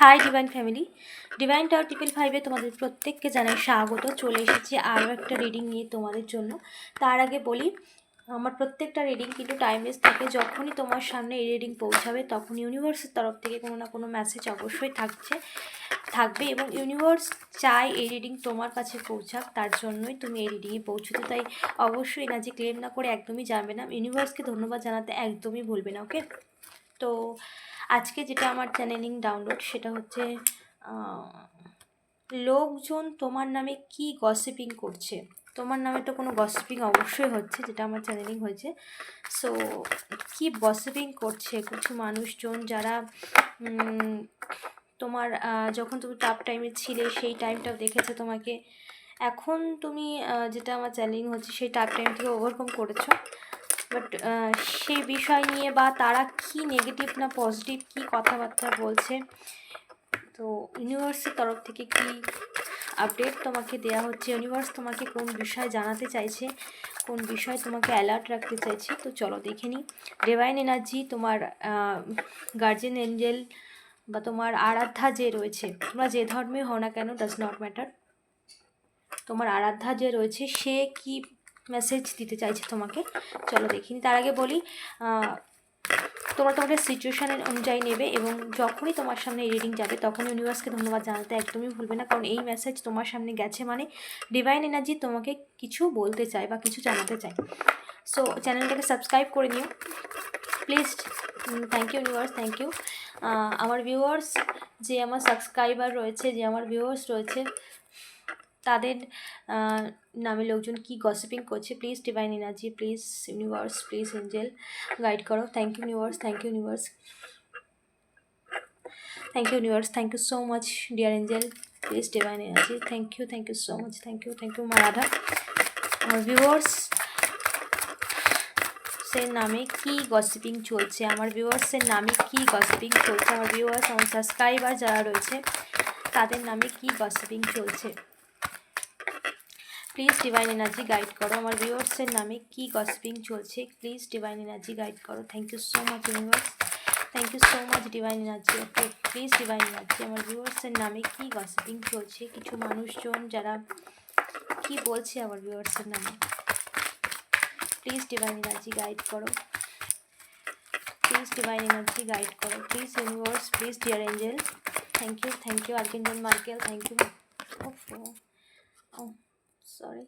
Hi divine family divine tower triple ফাইভে তোমাদের প্রত্যেককে জানাই স্বাগত। চলে এসেছি আরও একটা রিডিং নিয়ে তোমাদের জন্য। তার আগে বলি, আমার প্রত্যেকটা রিডিং কিন্তু টাইমলেস থাকে। যখনই তোমার সামনে এই রিডিং পৌঁছাবে, তখন ইউনিভার্সের তরফ থেকে কোনো না কোনো মেসেজ অবশ্যই থাকছে, থাকবে এবং ইউনিভার্স চায় এই রিডিং তোমার কাছে পৌঁছাক, তার জন্যই তুমি এই রিডিংয়ে পৌঁছতে। তাই অবশ্যই এনার্জি ক্লেম না করে একদমই জানবে না। ইউনিভার্সকে ধন্যবাদ জানাতে একদমই ভুলবে না ওকে তো আজকে যেটা আমার চ্যানেলিং ডাউনলোড সেটা হচ্ছে লোকজন তোমার নামে কি গসিপিং করছে। তোমার নামে তো কোনো গসিপিং অবশ্যই হচ্ছে, যেটা আমার চ্যানেলিং হয়েছে। সো কি গসিপিং করছে? কিছু মানুষজন যারা তোমার যখন তুমি টাফ টাইমে ছিলে, সেই টাইমটা দেখেছে তোমাকে। এখন তুমি যেটা আমার চ্যালেঞ্জ হচ্ছে, সেই টাফ টাইম থেকে ওভারকাম করেছ। বাট সেই বিষয় নিয়ে বা তারা কি নেগেটিভ না পজিটিভ কি কথাবার্তা বলছে? তো ইউনিভার্সের তরফ থেকে কি আপডেট তোমাকে দেওয়া হচ্ছে? ইউনিভার্স তোমাকে কোন বিষয় জানাতে চাইছে? কোন বিষয় তোমাকে অ্যালার্ট রাখতে চাইছে? তো চলো দেখে নিই। ডিভাইন এনার্জি তোমার গার্জেন এঞ্জেল বা তোমার আরাধ্যা যে রয়েছে, তোমরা যে ধর্মে হও না কেন ডাজ নট ম্যাটার তোমার আরাধ্যা যে রয়েছে, সে কি মেসেজ দিতে চাইছে তোমাকে। চলো দেখিনি তার আগে বলি তোমরা তোমাদের সিচুয়েশান অনুযায়ী নেবে এবং যখনই তোমার সামনে রিডিং যাবে, তখন ইউনিভার্সকে ধন্যবাদ জানাতে একদমই ভুলবে না। কারণ এই মেসেজ তোমার সামনে গেছে মানে ডিভাইন এনার্জি তোমাকে কিছু বলতে চায় বা কিছু জানাতে চায়। সো চ্যানেলটাকে সাবস্ক্রাইব করে নিও। Please thank you universe thank you আমার ভিউয়ার্স যে আমার সাবস্ক্রাইবার রয়েছে, যে আমার ভিউয়ার্স রয়েছে তাদের নামে লোকজন কি গসিপিং করছে? Please divine energy please universe please angel guide করো। Thank you universe thank you universe thank you universe thank you so much dear angel please divine energy thank you thank you so much thank you thank you মারাধা আমার viewers সে নামে কি gossiping চলছে? আমার ভিউয়ার্সের নামে কি gossiping চলছে? আমার ভিউয়ার্স আমার সাবস্ক্রাইবার যারা রয়েছে, তাদের নামে কি গসিপিং চলছে? প্লিজ ডিভাইন এনার্জি গাইড করো। আমার ভিউয়ার্সের নামে কি গসিপিং চলছে প্লিজ ডিভাইন এনার্জি গাইড করো। Thank you so much universe thank you so much divine energy okay please divine energy আমার ভিউয়ার্সের নামে কি গসিপিং চলছে? কিছু মানুষজন যারা কি বলছে আমার ভিউয়ার্সের নামে? প্লিজ ডিভাইন এনার্জি গাইড করো। প্লিজ ডিভাইন এনার্জি গাইড করো। Please universe please dear angel thank you thank you archangel Michael thank you oh sorry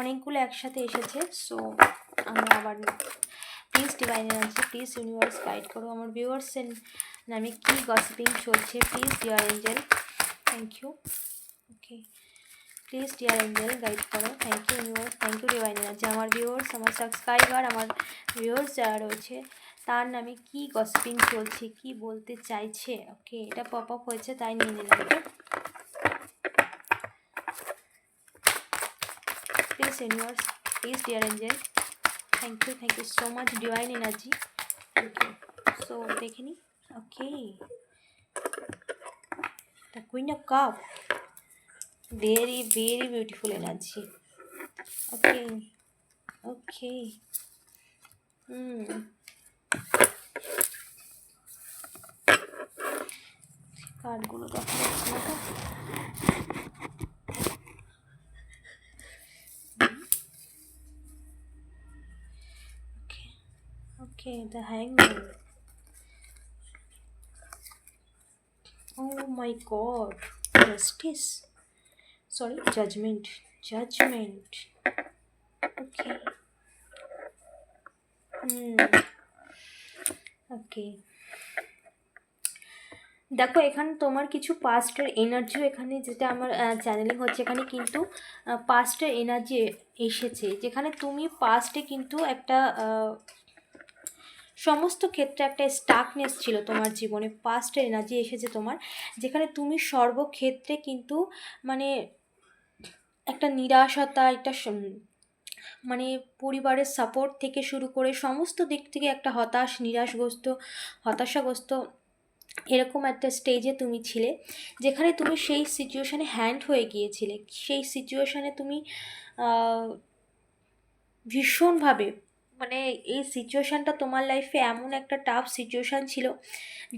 অনেকগুলো একসাথে এসেছে সো আমরা আবার please divine energy please universe guide করো। আমার ভিউয়ার্সের নামে কী গসিপিং চলছে please dear angel thank you okay please dear angel guide করো। Thank you universe thank you divine energy আমার ভিউয়ার্স আমার সাবস্ক্রাইবার আমার ভিউয়ার্স যারা রয়েছে, তার নামে কি গসিপিং চলছে, কি বলতে চাইছে ওকে এটা পপ আপ হয়েছে, তাই নিয়ে নিলাম ওকে please universe please dear angel thank you thank you so much divine energy you so দেখে নি ওকে the queen of cup very very beautiful energy okay okay hmm কার্ডগুলো দেখা যাচ্ছে না the hangman. Oh my god. Justice. Sorry, judgment. Judgment. Okay. Hmm. Okay. দেখো এখানে তোমার কিছু পাস্টের এনার্জিও এখানে যেটা আমার চ্যানেলিং হচ্ছে এখানে কিন্তু পাস্টের এনার্জি এসেছে যেখানে তুমি পাস্টে কিন্তু একটা সমস্ত ক্ষেত্রে একটা স্টাকনেস ছিল তোমার জীবনে পাস্টের এনার্জি এসেছে তোমার, যেখানে তুমি সর্বক্ষেত্রে কিন্তু মানে একটা নিরাশতা, একটা মানে পরিবারের সাপোর্ট থেকে শুরু করে সমস্ত দিক থেকে একটা হতাশ, নিরাশগ্রস্ত, হতাশাগ্রস্ত এরকম একটা স্টেজে তুমি ছিলে, যেখানে তুমি সেই সিচুয়েশানে হ্যান্ড হয়ে গিয়েছিলে। সেই সিচুয়েশানে তুমি ভীষণভাবে মানে এই সিচুয়েশানটা তোমার লাইফে এমন একটা টাফ সিচুয়েশান ছিল,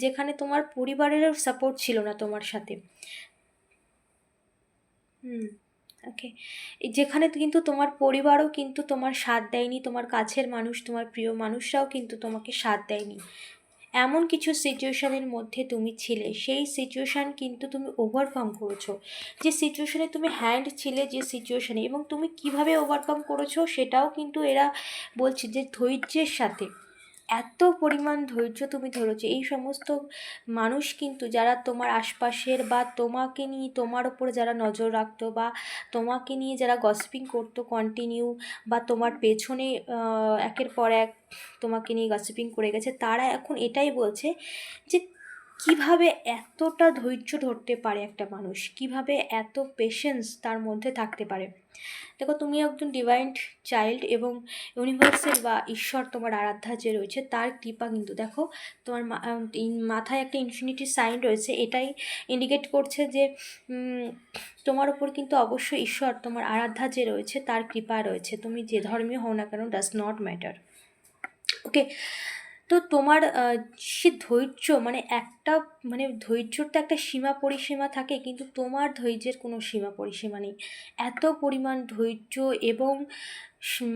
যেখানে তোমার পরিবারেরও সাপোর্ট ছিল না তোমার সাথে। হুম ওকে যেখানে কিন্তু তোমার পরিবারও কিন্তু তোমার সাথ দেয়নি, তোমার কাছের মানুষ, তোমার প্রিয় মানুষরাও কিন্তু তোমাকে সাথ দেয়নি। এমন কিছু সিচুয়েশানের মধ্যে তুমি ছিলে। সেই সিচুয়েশান কিন্তু তুমি ওভারকাম করেছ। যে সিচুয়েশানে তুমি হ্যান্ড ছিলে যে সিচুয়েশানে এবং তুমি কীভাবে ওভারকাম করেছ সেটাও কিন্তু এরা বলছে যে ধৈর্যের সাথে। এত পরিমাণ ধৈর্য তুমি ধরেছো। এই সমস্ত মানুষ কিন্তু যারা তোমার আশপাশের বা তোমাকে নিয়ে তোমার ওপরে যারা নজর রাখতো বা তোমাকে নিয়ে যারা গসপিং করতো কন্টিনিউ বা তোমার পেছনে একের পর এক তোমাকে নিয়ে গসপিং করে গেছে, তারা এখন এটাই বলছে যে কীভাবে এতটা ধৈর্য ধরতে পারে একটা মানুষ? কীভাবে এত পেশেন্স তার মধ্যে থাকতে পারে? দেখো, তুমি একজন ডিভাইন চাইল্ড এবং ইউনিভার্সের বা ঈশ্বর তোমার আরাধ্যা যে রয়েছে, তার কৃপা কিন্তু দেখো, তোমার মাথায় একটা ইনফিনিটি সাইন রয়েছে, এটাই ইন্ডিকেট করছে যে তোমার উপর কিন্তু অবশ্যই ঈশ্বর, তোমার আরাধ্যা যে রয়েছে, তার কৃপা রয়েছে। তুমি যে ধর্মীয় হও না কেন ডাজ নট ম্যাটার ওকে তো তোমার সে ধৈর্য মানে একটা মানে ধৈর্যর তো একটা সীমা পরিসীমা থাকে, কিন্তু তোমার ধৈর্যের কোনো সীমা পরিসীমা নেই। এত পরিমাণ ধৈর্য এবং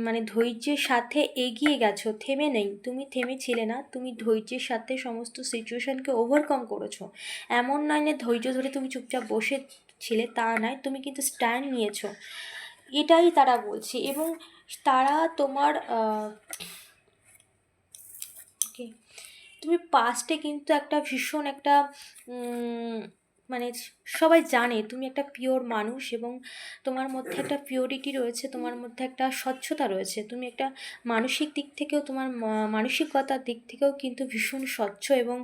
মানে ধৈর্যের সাথে এগিয়ে গেছো, থেমে নেই। তুমি থেমে ছিলে না, তুমি ধৈর্যের সাথে সমস্ত সিচুয়েশানকে ওভারকাম করেছ। এমন নয় না ধৈর্য ধরে তুমি চুপচাপ বসে ছিলে তা নয়, তুমি কিন্তু স্ট্যান্ড নিয়েছো। এটাই তারা বলছে এবং তারা তোমার তুমি পাস্টে কিন্তু একটা ভীষণ একটা মানে সবাই জানে তুমি একটা পিওর মানুষ এবং তোমার মধ্যে একটা পিওরিটি রয়েছে, তোমার মধ্যে একটা স্বচ্ছতা রয়েছে। তুমি একটা মানসিক দিক থেকেও তোমার মানসিকতার দিক থেকেও কিন্তু ভীষণ স্বচ্ছ এবং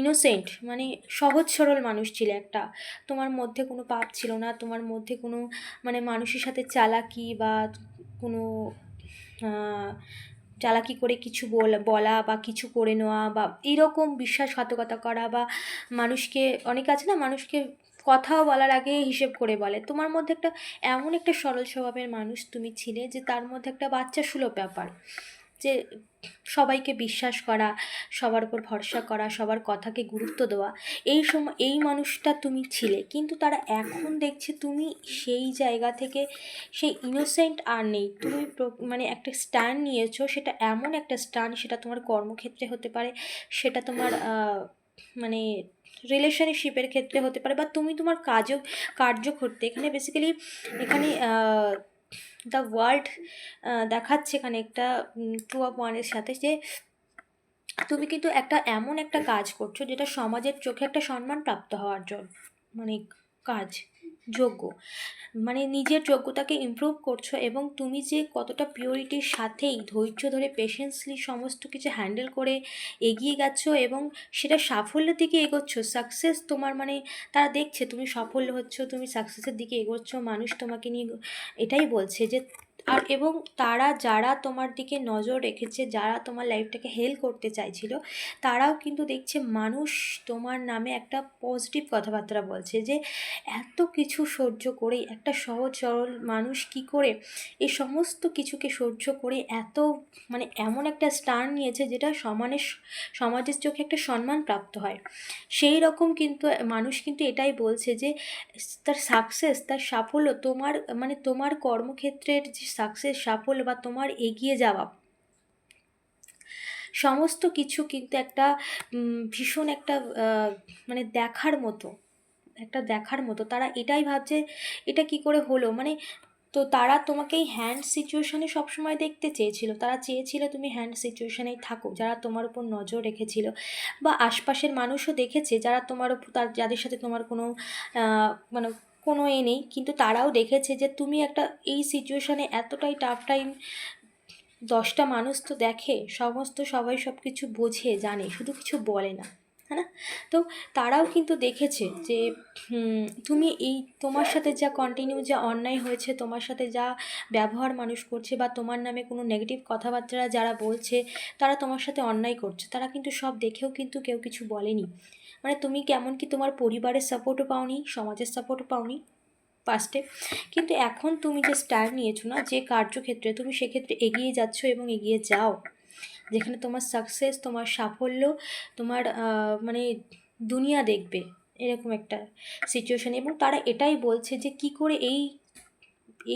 ইনোসেন্ট মানে সহজ সরল মানুষ ছিল একটা। তোমার মধ্যে কোনো পাপ ছিল না, তোমার মধ্যে কোনো মানে মানুষের সাথে চালাকি বা কোনো চালাকি করে কিছু বলা বা কিছু করে নেওয়া বা এরকম বিশ্বাসঘাতকতা করা বা মানুষকে, অনেক আছে না মানুষকে কথাও বলার আগে হিসেব করে বলে। তোমার মধ্যে একটা, এমন একটা সরল স্বভাবের মানুষ তুমি ছিলে যে তার মধ্যে একটা বাচ্চা সুলভ ব্যাপার। যে সবাইকে বিশ্বাস করা, সবার উপর ভরসা করা, সবার কথাকে গুরুত্ব দেওয়া, এই সময় এই মানুষটা তুমি ছিলে। কিন্তু তারা এখন দেখছে তুমি সেই জায়গা থেকে, সেই ইনোসেন্ট আর নেই। তুমি মানে একটা স্ট্যান্ড নিয়েছো, সেটা এমন একটা স্ট্যান্ড সেটা তোমার কর্মক্ষেত্রে হতে পারে, সেটা তোমার মানে রিলেশনশিপের ক্ষেত্রে হতে পারে, বা তুমি তোমার কাজও, কার্য করতে। এখানে বেসিক্যালি এখানে দ্য ওয়ার্ল্ড দেখাচ্ছে এখানে একটা টু অফ ওয়ানের সাথে যে তুমি কিন্তু একটা এমন একটা কাজ করছ যেটা সমাজের চোখে একটা সম্মান প্রাপ্ত হওয়ার জন্য মানে কাজ। যোগ্য। মানে নিজের যোগ্যতাকে ইমপ্রুভ করছ এবং তুমি যে কতটা পিওরিটির সাথেই ধৈর্য ধরে পেশেন্সলি সমস্ত কিছু হ্যান্ডেল করে এগিয়ে গেছো এবং সেটা সাফল্যের দিকে এগোচ্ছ সাকসেস তোমার মানে তারা দেখছে, তুমি সাফল্য হচ্ছ, তুমি সাকসেসের দিকে এগোচ্ছ, মানুষ তোমাকে নিয়ে এটাই বলছে যে আর এবং তারা যারা তোমার দিকে নজর রেখেছে, যারা তোমার লাইফটাকে হেল্প করতে চাইছিল, তারাও কিন্তু দেখছে মানুষ তোমার নামে একটা পজিটিভ কথাবার্তা বলছে যে, এত কিছু সহ্য করে একটা সহজ সরল মানুষ কি করে এই সমস্ত কিছুকে সহ্য করে এত মানে এমন একটা স্টান নিয়েছে যেটা সমানের সমাজের চোখে একটা সম্মান প্রাপ্ত হয়। সেই রকম কিন্তু মানুষ কিন্তু এটাই বলছে যে, তার সাকসেস তার সাফল্য তোমার মানে তোমার কর্মক্ষেত্রের যে সাকসেস সাফল্য বা তোমার এগিয়ে যাওয়া। সমস্ত কিছু কিন্তু একটা ভীষণ একটা মানে দেখার মতো, একটা দেখার মতো। তারা এটাই ভাবছে, এটা কি করে হলো? মানে তো তারা তোমাকে এই হ্যান্ড সিচুয়েশানে সবসময় দেখতে চেয়েছিল। তারা চেয়েছিল তুমি হ্যান্ড সিচুয়েশানেই থাকো যারা তোমার উপর নজর রেখেছিল। বা আশপাশের মানুষও দেখেছে, যারা তোমার উপর, তার, যাদের সাথে তোমার কোনো মানে কোনো এ নেই কিন্তু তারাও দেখেছে যে তুমি একটা, এই সিচুয়েশানে এতটাই টাফ টাইম দশটা মানুষ তো দেখে, সমস্ত সবাই সব কিছু বোঝে, জানে, শুধু কিছু বলে না। হ্যাঁ তো তারাও কিন্তু দেখেছে যে তুমি এই তোমার সাথে যা কন্টিনিউ যা অন্যায় হয়েছে, তোমার সাথে যা ব্যবহার মানুষ করছে বা তোমার নামে কোনো নেগেটিভ কথাবার্তা যারা বলছে, তারা তোমার সাথে অন্যায় করছে। তারা কিন্তু সব দেখেও কিন্তু কেউ কিছু বলেনি। মানে তুমি কেমন কি তোমার পরিবারের সাপোর্টও পাওনি, সমাজের সাপোর্টও পাওনি ফার্স্টে কিন্তু এখন তুমি যে স্ট্যান্ড নিয়েছো না, যে কার্যক্ষেত্রে তুমি সেক্ষেত্রে এগিয়ে যাচ্ছ এবং এগিয়ে যাও। যেখানে তোমার সাকসেস তোমার সাফল্য, তোমার মানে দুনিয়া দেখবে, এরকম একটা সিচুয়েশান এবং তারা এটাই বলছে যে, কি করে এই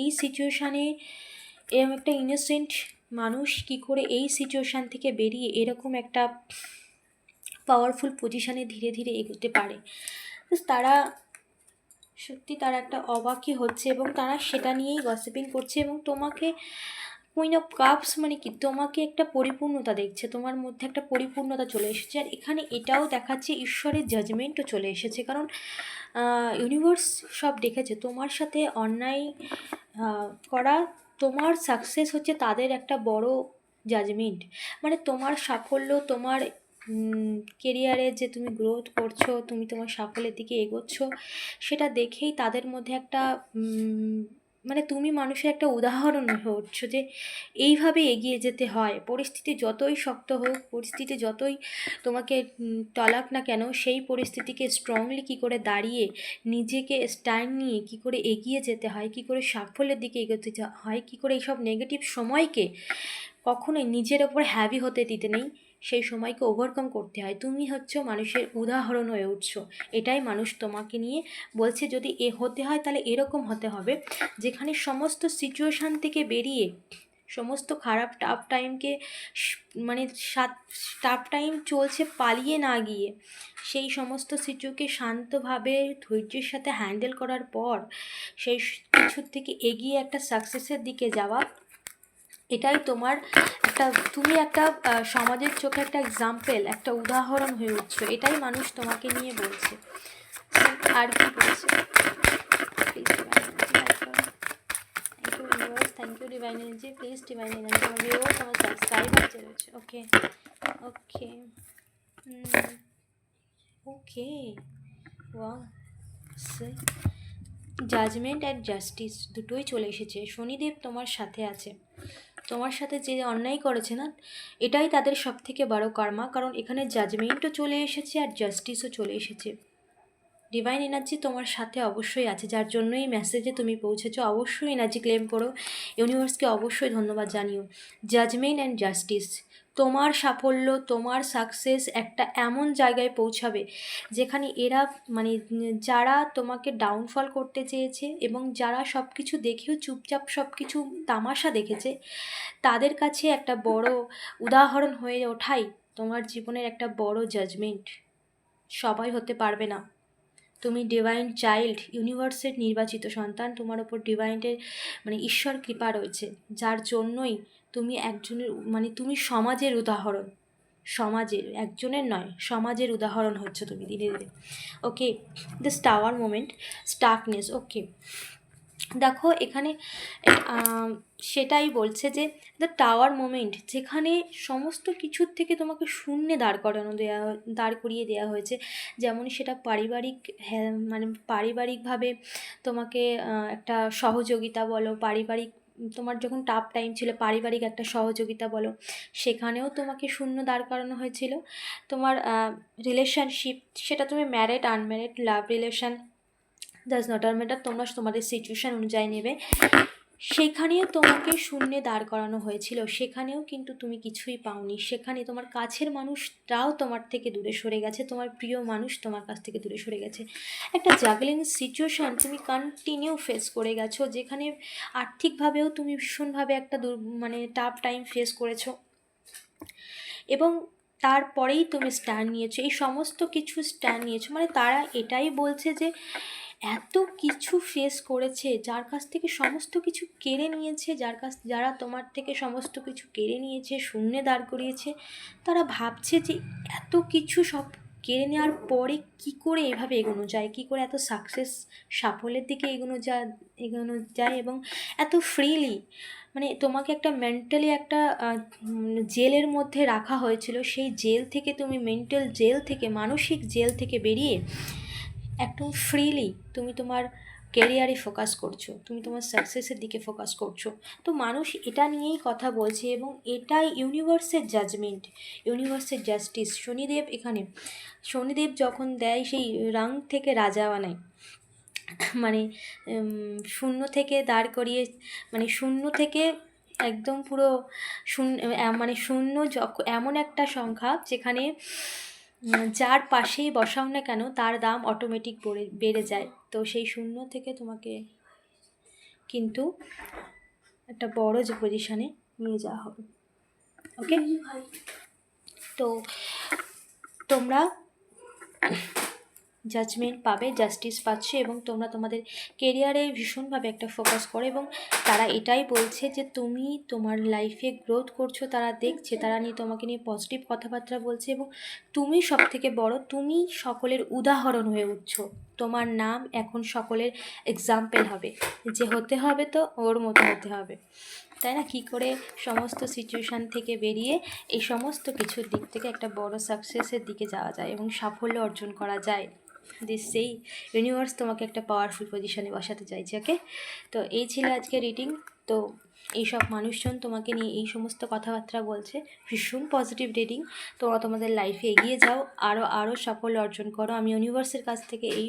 এই সিচুয়েশানে এরকম একটা ইনোসেন্ট মানুষ কি করে এই সিচুয়েশান থেকে বেরিয়ে এরকম একটা পাওয়ারফুল পজিশানে ধীরে ধীরে এগোতে পারে। তারা সত্যি তারা একটা অবাকই হচ্ছে এবং তারা সেটা নিয়েই গসিপিং করছে এবং তোমাকে কুইন অফ কাপস মানে কি? তোমাকে একটা পরিপূর্ণতা দেখছে, তোমার মধ্যে একটা পরিপূর্ণতা চলে এসেছে। আর এখানে এটাও দেখাচ্ছে ঈশ্বরের জাজমেন্টও চলে এসেছে। কারণ ইউনিভার্স সব দেখেছে। তোমার সাথে অন্যায় করা, তোমার সাকসেস হচ্ছে তাদের একটা বড় জাজমেন্ট মানে তোমার সাফল্য, তোমার কেরিয়ারে যে তুমি গ্রোথ করছ, তুমি তোমার সাফল্যের দিকে এগোচ্ছ, সেটা দেখেই তাদের মধ্যে একটা মানে তুমি মানুষের একটা উদাহরণ হয়ে উঠছো যে এইভাবে এগিয়ে যেতে হয়। পরিস্থিতি যতই শক্ত হোক, পরিস্থিতি যতই তোমাকে টলাক না কেন, সেই পরিস্থিতিকে স্ট্রংলি কী করে দাঁড়িয়ে নিজেকে স্ট্যান্ড নিয়ে কী করে এগিয়ে যেতে হয়, কী করে সাফল্যের দিকে এগোতে হয়, কী করে এইসব নেগেটিভ সময়কে কখনোই নিজের ওপর হ্যাভি হতে দিতে নেই। সেই সময়কে ওভারকাম করতে হয়। তুমি হচ্ছে মানুষের উদাহরণ হয়ে উঠছো। এটাই মানুষ তোমাকে নিয়ে বলছে, যদি এ হতে হয় তাহলে এরকম হতে হবে। যেখানে সমস্ত সিচুয়েশান থেকে বেরিয়ে, সমস্ত খারাপ টাফ টাইমকে মানে সাত টাফ টাইম চলছে পালিয়ে না গিয়ে, সেই সমস্ত সিচুকে শান্তভাবে ধৈর্যের সাথে হ্যান্ডেল করার পর, সেই কিছুর থেকে এগিয়ে একটা সাকসেসের দিকে যাওয়া এটাই তোমার একটা, তুমি একটা সমাজের চোখে একটা এক্সাম্পল একটা উদাহরণ হয়ে উঠছো। এটাই মানুষ তোমাকে নিয়ে বলছে। আর কি বলছে? Thank you divine energy please divine energy আমার ভিউয়ার্স আমার সাবস্ক্রাইবার রয়েছে okay okay okay wow judgement and justice দুটোই চলে এসেছে। শনিদেব তোমার সাথে আছে। তোমার সাথে যে অন্যায় করেছে না, এটাই তাদের সব থেকে বড় কর্মা। কারণ এখানে জাজমেন্টও চলে এসেছে আর জাস্টিসও চলে এসেছে। ডিভাইন এনার্জি তোমার সাথে অবশ্যই আছে, যার জন্য এই মেসেজে তুমি পৌঁছেছ। অবশ্যই এনার্জি ক্লেম করো। ইউনিভার্সকে অবশ্যই ধন্যবাদ জানিও। জাজমেন্ট অ্যান্ড জাস্টিস তোমার সাফল্য, তোমার সাকসেস একটা এমন জায়গায় পৌঁছাবে যেখানে এরা মানে যারা তোমাকে ডাউনফল করতে চেয়েছে এবং যারা সব কিছু দেখেও চুপচাপ সব কিছু তামাশা দেখেছে, তাদের কাছে একটা বড় উদাহরণ হয়ে ওঠাই তোমার জীবনের একটা বড় জাজমেন্ট সবাই হতে পারবে না। তুমি ডিভাইন চাইল্ড ইউনিভার্সের নির্বাচিত সন্তান, তোমার ওপর ডিভাইনের মানে ঈশ্বর কৃপা রয়েছে। যার জন্যই তুমি একজনের মানে তুমি সমাজের উদাহরণ। সমাজের, একজনের নয়, সমাজের উদাহরণ হচ্ছে তুমি ধীরে ধীরে। Okay the slower moment stuckness okay দেখো এখানে সেটাই বলছে যে দ্য টাওয়ার মোমেন্ট যেখানে সমস্ত কিছুর থেকে তোমাকে শূন্যে দাঁড় করানো দেওয়া দাঁড় করিয়ে দেওয়া হয়েছে। যেমন সেটা পারিবারিক মানে পারিবারিকভাবে তোমাকে একটা সহযোগিতা বলো, পারিবারিক, তোমার যখন টাফ টাইম ছিল, পারিবারিক একটা সহযোগিতা বলো, সেখানেও তোমাকে শূন্য দাঁড় করানো হয়েছিল। তোমার রিলেশনশিপ সেটা তুমি married unmarried love relation does not R matter তোমরা তোমাদের সিচুয়েশান অনুযায়ী নেবে। সেখানেও তোমাকে শূন্যে দাঁড় করানো হয়েছিল। সেখানেও কিন্তু তুমি কিছুই পাওনি। সেখানে তোমার কাছের মানুষটাও তোমার থেকে দূরে সরে গেছে। তোমার প্রিয় মানুষ তোমার কাছ থেকে দূরে সরে গেছে। একটা জাগলিং সিচুয়েশান তুমি কন্টিনিউ ফেস করে গেছো। যেখানে আর্থিকভাবেও তুমি ভীষণভাবে একটা মানে টাফ টাইম ফেস করেছ। এবং তারপরেই তুমি স্ট্যান্ড নিয়েছো। এই সমস্ত কিছু স্ট্যান্ড নিয়েছো। মানে তারা এটাই বলছে যে এত কিছু ফেস করেছে, যার কাছ থেকে সমস্ত কিছু কেড়ে নিয়েছে, যার কাছ, যারা তোমার থেকে সমস্ত কিছু কেড়ে নিয়েছে, শূন্যে দাঁড় করিয়েছে, তারা ভাবছে যে এত কিছু সব কেড়ে নেওয়ার পরে কি করে এভাবে এগোনো যায়? কি করে এত সাকসেস সাফল্যের দিকে এগোনো যায় এগোনো যায় এবং এত ফ্রিলি মানে তোমাকে একটা মেন্টালি একটা জেলের মধ্যে রাখা হয়েছিল। সেই জেল থেকে তুমি মেন্টাল জেল থেকে, মানসিক জেল থেকে বেরিয়ে একদম ফ্রিলি তুমি তোমার কেরিয়ারে ফোকাস করছ, তুমি তোমার সাকসেসের দিকে ফোকাস করছ। তো মানুষ এটা নিয়েই কথা বলছে এবং এটাই ইউনিভার্সের জাজমেন্ট ইউনিভার্সের জাস্টিস শনিদেব এখানে, শনিদেব যখন দেয় সেই রাং থেকে রাজা বানায়। মানে শূন্য থেকে দাঁড় করিয়ে মানে শূন্য থেকে একদম পুরো শূন্য মানে শূন্য এমন একটা সংখ্যা যেখানে যার পাশেই বসাও না কেন তার দাম অটোমেটিক বেড়ে বেড়ে যায়। তো সেই শূন্য থেকে তোমাকে কিন্তু একটা বড় যে পজিশানে নিয়ে যাওয়া হবে। ওকে তো তোমরা জাজমেন্ট পাবে জাস্টিস পাচ্ছ এবং তোমরা তোমাদের কেরিয়ারে ভীষণভাবে একটা ফোকাস করো এবং তারা এটাই বলছে যে তুমি তোমার লাইফে গ্রোথ করছ, তারা দেখছে, তারা নিয়ে তোমাকে নিয়ে পজিটিভ কথাবার্তা বলছে এবং তুমি সব থেকে বড়, তুমি সকলের উদাহরণ হয়ে উঠছো। তোমার নাম এখন সকলের এক্সাম্পল হবে, যে হতে হবে তো ওর মতো হতে হবে। তাই না? কী করে সমস্ত সিচুয়েশান থেকে বেরিয়ে এই সমস্ত কিছুর দিক থেকে একটা বড় সাকসেসের দিকে যাওয়া যায় এবং সাফল্য অর্জন করা যায়। দিস সেই ইউনিভার্স তোমাকে একটা পাওয়ারফুল পজিশনে বসাতে চাইছে ওকে তো এই ছিল আজকে রিডিং তো এইসব মানুষজন তোমাকে নিয়ে এই সমস্ত কথাবার্তা বলছে। ভীষণ পজিটিভ রিডিং তোমরা তোমাদের লাইফে এগিয়ে যাও আরও আরও সাফল্য অর্জন করো। আমি ইউনিভার্সের কাছ থেকে এই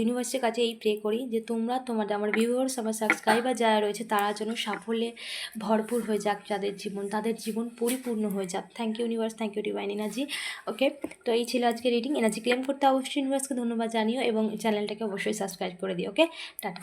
ইউনিভার্সের কাছে এই প্রে করি যে তোমরা তোমাদের, আমার ভিউয়ার্স আমার সাবস্ক্রাইবার যারা রয়েছে, তারা যেন সাফল্যে ভরপুর হয়ে যাক যাদের জীবন, তাদের জীবন পরিপূর্ণ হয়ে যাক। Thank you universe thank you divine energy okay তো এই ছিল আজকে রিডিং এনার্জি ক্লেম করতে অবশ্যই ইউনিভার্সকে ধন্যবাদ জানিও এবং চ্যানেলটাকে অবশ্যই সাবস্ক্রাইব করে দিও। ওকে টাটা